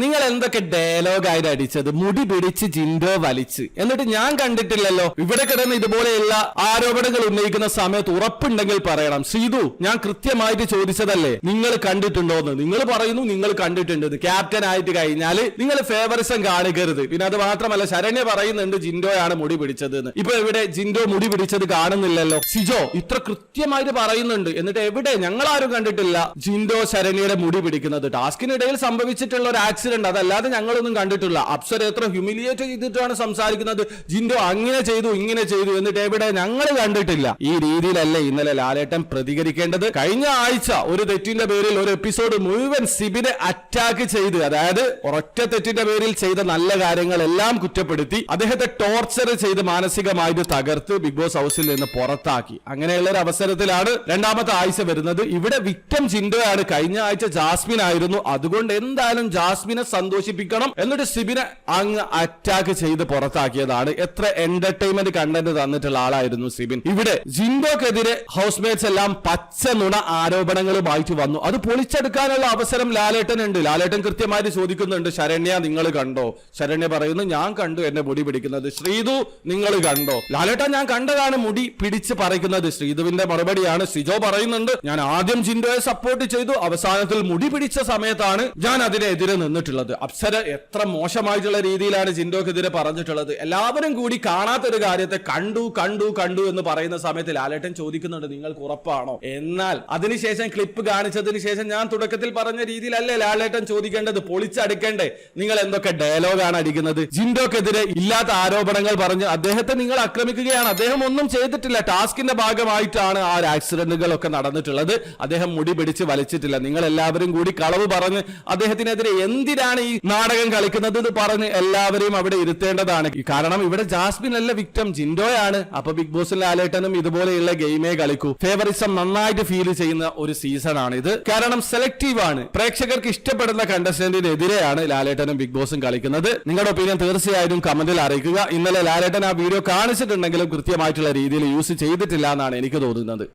നിങ്ങൾ എന്തൊക്കെ ഡയലോഗായിട്ട് അടിച്ചത്? മുടി പിടിച്ച് ജിൻഡോ വലിച്ച്. എന്നിട്ട് ഞാൻ കണ്ടിട്ടില്ലല്ലോ. ഇവിടെ കിടന്ന് ഇതുപോലെയുള്ള ആരോപണങ്ങൾ ഉന്നയിക്കുന്ന സമയത്ത് ഉറപ്പുണ്ടെങ്കിൽ പറയണം. സീതു ഞാൻ കൃത്യമായിട്ട് ചോദിച്ചതല്ലേ നിങ്ങൾ കണ്ടിട്ടുണ്ടോന്ന്? നിങ്ങൾ പറയുന്നു നിങ്ങൾ കണ്ടിട്ടുണ്ട്. ക്യാപ്റ്റൻ ആയിട്ട് കഴിഞ്ഞാൽ നിങ്ങൾ ഫേവറിസം കാണിക്കരുത്. പിന്നെ അത് മാത്രമല്ല ശരണ്യ പറയുന്നുണ്ട് ജിൻഡോയാണ് മുടി പിടിച്ചത് എന്ന് ഇപ്പൊ ഇവിടെ ജിൻഡോ മുടി പിടിച്ചത് കാണുന്നില്ലല്ലോ. സിജോ ഇത്ര കൃത്യമായിട്ട് പറയുന്നുണ്ട്. എന്നിട്ട് എവിടെ? ഞങ്ങൾ ആരും കണ്ടിട്ടില്ല ജിൻഡോ ശരണ്യയുടെ മുടി പിടിക്കുന്നത്. ടാസ്കിനിടയിൽ സംഭവിച്ചിട്ടുള്ള ഒരു ആക്സിഡന്റ് അതല്ലാതെ ഞങ്ങളൊന്നും കണ്ടിട്ടില്ല. അപ്സര എത്ര ഹ്യൂമിലിയേറ്റ് ചെയ്തിട്ടാണ് സംസാരിക്കുന്നത്? ജിൻഡോ അങ്ങനെ ചെയ്തു ഇങ്ങനെ ചെയ്തു എന്നിട്ട് എവിടെ ഞങ്ങൾ കണ്ടിട്ടില്ല. ഈ രീതിയിലല്ലേ ഇന്നലെ ലാലേട്ടൻ പ്രതികരിക്കേണ്ടത്? കഴിഞ്ഞ ആഴ്ച ഒരു തെറ്റിന്റെ പേരിൽ ഒരു എപ്പിസോഡ് മുഴുവൻ സിബിനെ അറ്റാക്ക് ചെയ്ത് അതായത് ഒരൊറ്റ തെറ്റിന്റെ പേരിൽ ചെയ്ത നല്ല കാര്യങ്ങളെല്ലാം കുറ്റപ്പെടുത്തി അദ്ദേഹത്തെ ടോർച്ചർ ചെയ്ത് മാനസികമായിട്ട് തകർത്ത് ബിഗ് ബോസ് ഹൗസിൽ നിന്ന് പുറത്താക്കി. അങ്ങനെയുള്ള ഒരു അവസരത്തിലാണ് രണ്ടാമത്തെ ആഴ്ച വരുന്നത്. ഇവിടെ വിക്ടം ചിന്തയാണ് കഴിഞ്ഞ ആഴ്ച ജാസ്മിൻ ആയിരുന്നു. അതുകൊണ്ട് എന്തായാലും ജാസ്മിനെ സന്തോഷിപ്പിക്കണം എന്നിട്ട് സിബിനെ അങ്ങ് അറ്റാക്ക് ചെയ്ത് പുറത്താക്കിയതാണ്. എത്ര എന്റർടൈൻമെന്റ് കണ്ടന്റ് തന്നിട്ടുള്ള ആളായിരുന്നു സിബിൻ. ഇവിടെ ജിൻഡോക്കെതിരെ ഹൗസ്മേറ്റ്സ് എല്ലാം പച്ച നുണ ആരോപണങ്ങളുമായിട്ട് വന്നു. അത് പൊളിച്ചെടുക്കാനുള്ള അവസരം ലാലേട്ടൻ ഉണ്ട് ലാലേട്ടൻ കൃത്യമായിട്ട് ചോദിക്കുന്നുണ്ട് ശരണ്യ നിങ്ങൾ കണ്ടോ? ശരണ്യ പറയുന്നു ഞാൻ കണ്ടു എന്നെ മുടി പിടിക്കുന്നത്. ശ്രീതു നിങ്ങൾ കണ്ടോ? ലാലേട്ടൻ ഞാൻ കണ്ടതാണ് മുടി പിടിച്ച് പറിക്കുന്നത്. ശ്രീതുവിന്റെ മറുപടിയാണ് സിജോ പറയുന്നുണ്ട് ഞാൻ ആദ്യം ജിൻഡോയെ സപ്പോർട്ട് ചെയ്തു. അവസാനത്തിൽ മുടി പിടിച്ച സമയത്താണ് ഞാൻ അതിനെതിരെ നിന്നിട്ടുള്ളത് അപ്സര എത്ര മോശമായിട്ടുള്ള രീതിയിലാണ് ജിൻഡോക്കെതിരെ പറഞ്ഞിട്ടുള്ളത്. എല്ലാവരും കൂടി കാണാത്തൊരു കാര്യത്തെ കണ്ടു കണ്ടു കണ്ടു എന്ന് പറയുന്ന സമയത്ത് ലാലേട്ടൻ ചോദിക്കുന്നുണ്ട് നിങ്ങൾക്ക് ഉറപ്പാണോ? എന്നാൽ അതിനുശേഷം ക്ലിപ്പ് കാണിച്ചതിന് ശേഷം ഞാൻ തുടക്കത്തിൽ പറഞ്ഞ രീതിയിലല്ലേ ലാലേട്ടൻ ചോദിക്കേണ്ടത്? പൊളിച്ചടുക്കേണ്ടേ. നിങ്ങൾ എന്തൊക്കെ ഡയലോഗാണ് അടിക്കുന്നത്? ജിൻഡോക്കെതിരെ ഇല്ലാത്ത ആരോപണങ്ങൾ പറഞ്ഞ് അദ്ദേഹത്തെ നിങ്ങൾ ആക്രമിക്കുകയാണ്. അദ്ദേഹം ഒന്നും ചെയ്തിട്ടില്ല. ടാസ്കിന്റെ ഭാഗമായിട്ടാണ് ആ ഒരു ആക്സിഡന്റുകളൊക്കെ നടന്നിട്ടുള്ളത്. അദ്ദേഹം മുടി പിടിച്ച് വലിച്ചിട്ടില്ല. നിങ്ങൾ എല്ലാവരും കൂടി കളവ് പറഞ്ഞ് അദ്ദേഹത്തിനെതിരെ എന്തിനാണ് ഈ നാടകം കളിക്കുന്നത് എന്ന് പറഞ്ഞ് എല്ലാവരെയും അവിടെ ഇരുത്തേണ്ടതാണ്. കാരണം ഇവിടെ ജാസ്മിൻ അല്ല വിക്ടം ജിൻഡോയാണ്. അപ്പൊ ബിഗ് ബോസിൽ ലാലേട്ടനും ഇതുപോലെയുള്ള ഗെയിമേ കളിക്കൂ. ഫേവറിസം നന്നായിട്ട് ഫീൽ ചെയ്യുന്ന ഒരു സീസൺ ആണ് ഇത്. കാരണം സെലക്റ്റീവ് ആണ്. പ്രേക്ഷകർക്ക് ഇഷ്ടപ്പെടുന്ന കണ്ടസ്റ്റന്റിനെതിരെയാണ് ലാലേട്ടനും ബിഗ് ബോസും കളിക്കുന്നത്. നിങ്ങളുടെ ഒപ്പീനിയൻ തീർച്ചയായും കമന്റിൽ അറിയിക്കുക. ഇന്നലെ ലാലേട്ടൻ ആ വീഡിയോ കാണിച്ചിട്ടുണ്ടെങ്കിലും കൃത്യമായിട്ടുള്ള രീതിയിൽ യൂസ് ചെയ്തിട്ടില്ല എന്നാണ് എനിക്ക് തോന്നുന്നത്.